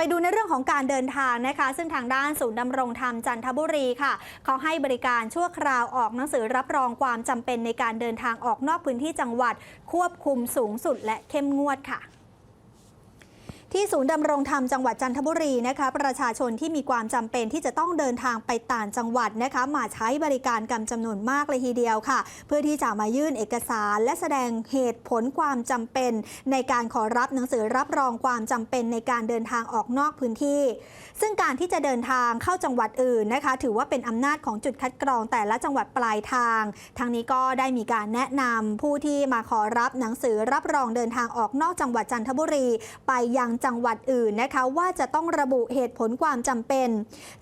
ไปดูในเรื่องของการเดินทางนะคะ ซึ่งทางด้านศูนย์ดำรงธรรมจันทบุรีค่ะ เขาให้บริการชั่วคราวออกหนังสือรับรองความจำเป็นในการเดินทางออกนอกพื้นที่จังหวัด ควบคุมสูงสุดและเข้มงวดค่ะ ที่ศูนย์ดำรงธรรมจังหวัดจันทบุรีนะคะ ประชาชนที่มีความจำเป็นที่จะต้องเดินทางไปต่างจังหวัดนะคะ มาใช้บริการกันจำนวนมากเลยทีเดียวค่ะ เพื่อที่จะมายื่นเอกสาร และแสดงเหตุผลความจำเป็น ในการขอรับหนังสือรับรองความจำเป็นในการเดินทางออกนอกพื้นที่ ซึ่งการที่จะเดินทางเข้าจังหวัดอื่นนะคะ ถือว่าเป็นอำนาจของจุดคัดกรองแต่ละจังหวัดปลายทาง ทางนี้ก็ได้มีการแนะนำผู้ที่มาขอรับหนังสือรับรองเดินทางออกนอกจังหวัดจันทบุรี ไปยังจังหวัดอื่นนะคะ ว่าจะต้องระบุเหตุผลความจำเป็น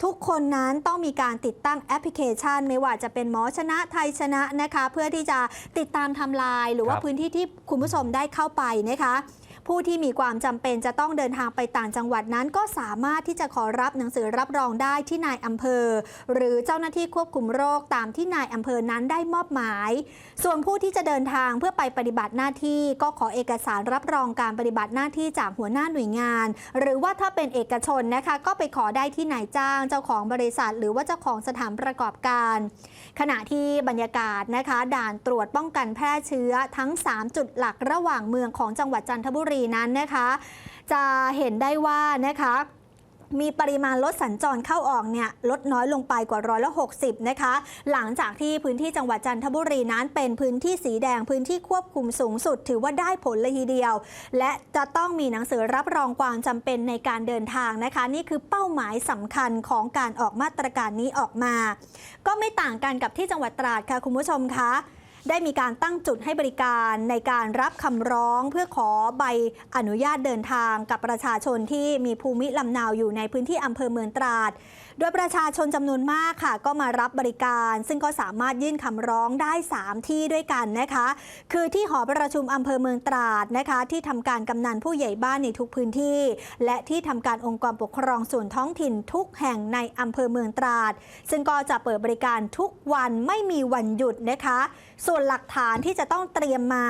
ทุกคนนั้นต้องมีการติดตั้งแอปพลิเคชัน ไม่ว่าจะเป็นหมอชนะไทยชนะนะคะ เพื่อที่จะติดตามไทำลาย หรือว่าครับพื้นที่ที่คุณผู้ชมได้เข้าไปนะคะ ผู้ที่มีความจำเป็นจะต้องเดินทางไปต่างจังหวัดนั้นก็สามารถที่จะขอรับหนังสือรับรองได้ที่นายอำเภอ หรือเจ้าหน้าที่ควบคุมโรคตามที่นายอำเภอนั้นได้มอบหมาย ส่วนผู้ที่จะเดินทางเพื่อไปปฏิบัติหน้าที่ ก็ขอเอกสารรับรองการปฏิบัติหน้าที่จากหัวหน้าหน่วยงาน หรือว่าถ้าเป็นเอกชนนะคะ ก็ไปขอได้ที่นายจ้างเจ้าของบริษัท หรือว่าเจ้าของสถานประกอบการ ขณะที่บรรยากาศนะคะ ด่านตรวจป้องกันแพร่เชื้อทั้ง 3 จุดหลักระหว่างเมืองของจังหวัดจันทบุรีนั้นนะคะ จะเห็นได้ว่านะคะมีปริมาณรถสัญจรเข้าออกเนี่ยลดน้อยลงไปกว่าร้อยละ60 นะคะ หลังจากที่พื้นที่จังหวัดจันทบุรีนั้นเป็นพื้นที่สีแดงพื้นที่ควบคุมสูงสุด ถือว่าได้ผลเลยทีเดียว และจะต้องมีหนังสือรับรองความจำเป็นในการเดินทางนะคะ นี่คือเป้าหมายสำคัญของการออกมาตรการนี้ออกมา ก็ไม่ต่างกันกับที่จังหวัดตราดค่ะคุณผู้ชมคะ ได้มีการตั้งจุดให้บริการในการรับคำร้องเพื่อขอใบอนุญาตเดินทางกับประชาชนที่มีภูมิลำเนาอยู่ในพื้นที่อำเภอเมืองตราด โดยประชาชนจำนวนมากค่ะ ก็มารับบริการ ซึ่งก็สามารถยื่นคำร้องได้ 3 ที่ด้วยกันนะคะ คือที่หอประชุมอำเภอเมืองตราดนะคะ ที่ทำการกำนันผู้ใหญ่บ้านในทุกพื้นที่ และที่ทำการองค์กรปกครองส่วนท้องถิ่นทุกแห่งในอำเภอเมืองตราด ซึ่งก็จะเปิดบริการทุกวันไม่มีวันหยุดนะคะ ส่วนหลักฐานที่จะต้องเตรียมมา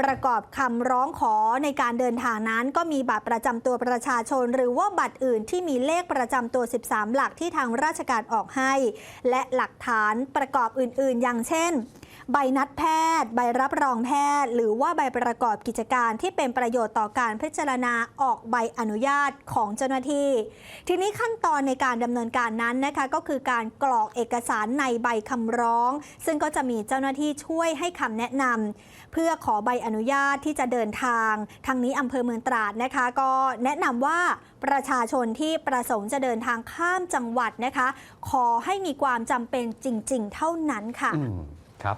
ประกอบคำร้องขอในการเดินทางนั้น ก็มีบัตรประจำตัวประชาชน หรือว่าบัตรอื่นที่มีเลขประจำตัว 13 หลักที่ทางราชการออกให้ และหลักฐานประกอบอื่น ๆ อย่างเช่น ใบนัดแพทย์ ใบรับรองแพทย์ หรือว่าใบประกอบกิจการที่เป็นประโยชน์ต่อการพิจารณาออกใบอนุญาตของเจ้าหน้าที่ ทีนี้ขั้นตอนในการดำเนินการนั้นนะคะก็คือการกรอกเอกสารในใบคำร้อง ซึ่งก็จะมีเจ้าหน้าที่ช่วยให้คำแนะนำเพื่อขอใบอนุญาตที่จะเดินทางทางนี้อำเภอเมืองตราดนะคะ ก็แนะนำว่าประชาชนที่ประสงค์จะเดินทางข้ามจังหวัดวัดนะคะ ขอให้มีความจำเป็นจริง ๆ เท่านั้นค่ะครับ